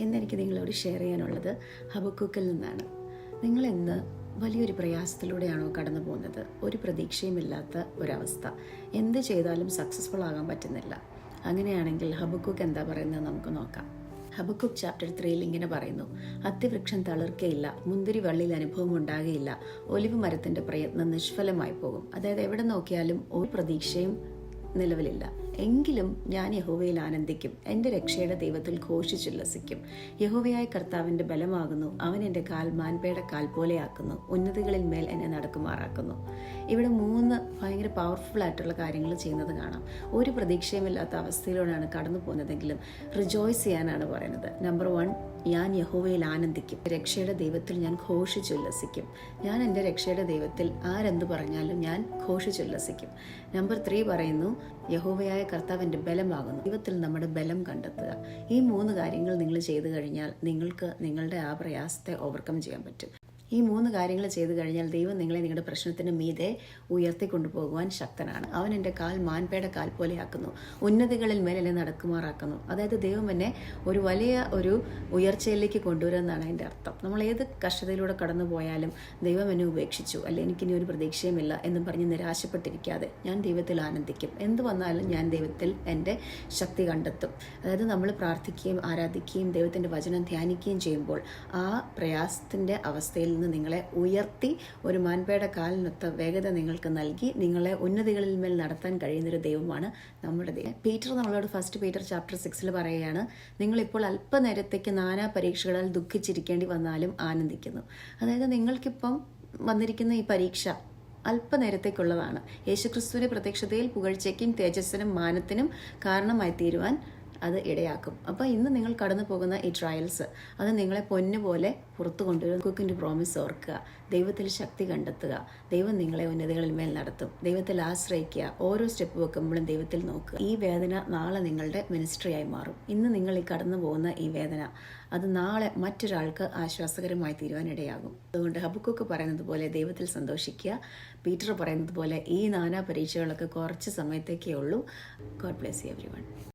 ഇന്നെനിക്ക് നിങ്ങളോട് ഷെയർ ചെയ്യാനുള്ളത് ഹബക്കൂക്കിൽ നിന്നാണ്. നിങ്ങൾ ഇന്ന് വലിയൊരു പ്രയാസത്തിലൂടെയാണോ കടന്നു പോകുന്നത്? ഒരു പ്രതീക്ഷയുമില്ലാത്ത ഒരവസ്ഥ. എന്ത് ചെയ്താലും സക്സസ്ഫുൾ ആകാൻ പറ്റുന്നില്ല. അങ്ങനെയാണെങ്കിൽ ഹബക്കൂക്ക് എന്താ പറയുന്നത് നമുക്ക് നോക്കാം. ഹബക്കുക്ക് ചാപ്റ്റർ ത്രീയിൽ ഇങ്ങനെ പറയുന്നു. അത്യവൃക്ഷം തളിർക്കയില്ല മുന്തിരി വള്ളിയിൽ അനുഭവം ഉണ്ടാകുകയില്ല ഒലിവ് മരത്തിന്റെ പ്രയത്നം നിഷ്ഫലമായി പോകും. അതായത് എവിടെ നോക്കിയാലും ഒരു പ്രതീക്ഷയും നിലവിലില്ല. എങ്കിലും ഞാൻ യഹോവയിൽ ആനന്ദിക്കും. എന്റെ രക്ഷയുടെ ദൈവത്തിൽ ഘോഷിച്ചുല്ലസിക്കും യഹോവയായ കർത്താവിന്റെ ബലമാകുന്നു. അവൻ എന്റെ കാൽ മാൻപേട കാൽ പോലെയാക്കുന്നു. ഉന്നതികളിൽ മേൽ എന്നെ നടക്കുമാറാക്കുന്നു. ഇവിടെ മൂന്ന് ഭയങ്കര പവർഫുൾ ആയിട്ടുള്ള കാര്യങ്ങൾ ചെയ്യുന്നത് കാണാം. ഒരു പ്രതീക്ഷയുമില്ലാത്ത അവസ്ഥയിലൂടെയാണ് കടന്നു പോകുന്നതെങ്കിലും റിജോയ്സ് ചെയ്യാനാണ് പറയുന്നത്. നമ്പർ വൺ ഞാൻ യഹോവയിൽ ആനന്ദിക്കും. രക്ഷയുടെ ദൈവത്തിൽ ഞാൻ ഘോഷിച്ചുല്ലസിക്കും ഞാൻ എന്റെ രക്ഷയുടെ ദൈവത്തിൽ ആരെന്ത് പറഞ്ഞാലും ഞാൻ ഘോഷിച്ചുല്ലസിക്കും നമ്പർ ത്രീ പറയുന്നു യഹോവയായ കർത്താവിന്റെ ബലമാകുന്നു. ദൈവത്തിൽ നമ്മുടെ ബലം കണ്ടെത്തുക. ഈ മൂന്ന് കാര്യങ്ങൾ നിങ്ങൾ ചെയ്തു കഴിഞ്ഞാൽ നിങ്ങൾക്ക് നിങ്ങളുടെ ആ പ്രയാസത്തെ ഓവർകം ചെയ്യാൻ പറ്റും. ഈ മൂന്ന് കാര്യങ്ങൾ ചെയ്തു കഴിഞ്ഞാൽ ദൈവം നിങ്ങളെ നിങ്ങളുടെ പ്രശ്നത്തിന് മീതെ ഉയർത്തിക്കൊണ്ടുപോകുവാൻ ശക്തനാണ്. അവൻ എന്റെ കാൽ മാൻപേടെ കാൽ പോലെയാക്കുന്നു. ഉന്നതികളിൽ മേലെ നടക്കുമാറാക്കുന്നു. അതായത് ദൈവം എന്നെ ഒരു വലിയ ഒരു ഉയർച്ചയിലേക്ക് കൊണ്ടുവരുമെന്നാണ് അതിന്റെ അർത്ഥം. നമ്മൾ ഏത് കഷ്ടതയിലൂടെ കടന്നു പോയാലും ദൈവം എന്നെ ഉപേക്ഷിച്ചു. അല്ലെ എനിക്കിനി ഒരു പ്രതീക്ഷയുമില്ല എന്ന് പറഞ്ഞ് നിരാശപ്പെട്ടിരിക്കാതെ ഞാൻ ദൈവത്തിൽ ആനന്ദിക്കും. എന്ത് വന്നാലും ഞാൻ ദൈവത്തിൽ എന്റെ ശക്തി കണ്ടെത്തും. അതായത് നമ്മൾ പ്രാർത്ഥിക്കുകയും ആരാധിക്കുകയും ദൈവത്തിന്റെ വചനം ധ്യാനിക്കുകയും ചെയ്യുമ്പോൾ ആ പ്രയാസത്തിന്റെ അവസ്ഥയിൽ നിന്ന് നിങ്ങളെ ഉയർത്തി ഒരു മാൻപേട കാലിനൊത്ത വേഗത നിങ്ങൾക്ക് നൽകി നിങ്ങളെ ഉന്നതികളിൽ മേൽ നടത്താൻ കഴിയുന്നൊരു ദൈവമാണ് നമ്മുടെ ദൈവം. പീറ്റർ നമ്മളോട് ഫസ്റ്റ് പീറ്റർ ചാപ്റ്റർ സിക്സിൽ പറയുകയാണ് നിങ്ങളിപ്പോൾ അല്പനേരത്തേക്ക് നാനാ പരീക്ഷകളാൽ ദുഃഖിച്ചിരിക്കേണ്ടി വന്നാലും ആനന്ദിക്കുന്നു. അതായത് നിങ്ങൾക്കിപ്പം വന്നിരിക്കുന്ന ഈ പരീക്ഷ അല്പനേരത്തേക്കുള്ളതാണ്. യേശുക്രിസ്തുവിന്റെ പ്രത്യക്ഷതയിൽ പുകഴ്ചയ്ക്കും തേജസ്സിനും മാനത്തിനും കാരണമായി തീരുവാൻ അത് ഇടയാക്കും. അപ്പോൾ ഇന്ന് നിങ്ങൾ കടന്നു പോകുന്ന ഈ ട്രയൽസ് അത് നിങ്ങളെ പൊന്നുപോലെ പുറത്തു കൊണ്ടുവരും. കുക്കിന്റെ പ്രോമിസ് ഓർക്കുക. ദൈവത്തിൽ ശക്തി കണ്ടെത്തുക. ദൈവം നിങ്ങളെ ഉന്നതികളിൽ മേൽ നടത്തും. ദൈവത്തിൽ ആശ്രയിക്കുക. ഓരോ സ്റ്റെപ്പ് വെക്കുമ്പോഴും ദൈവത്തിൽ നോക്കുക. ഈ വേദന നാളെ നിങ്ങളുടെ മിനിസ്ട്രിയായി മാറും. ഇന്ന് നിങ്ങൾ ഈ കടന്നു പോകുന്ന ഈ വേദന അത് നാളെ മറ്റൊരാൾക്ക് ആശ്വാസകരമായി തീരുവാനിടയാകും. അതുകൊണ്ട് ഹബുക്കൊക്കെ പറയുന്നത് പോലെ ദൈവത്തിൽ സന്തോഷിക്കുക. പീറ്റർ പറയുന്നത് പോലെ ഈ നാനാ പരീക്ഷകളൊക്കെ കുറച്ച് സമയത്തേക്കേ ഉള്ളൂ. God bless every one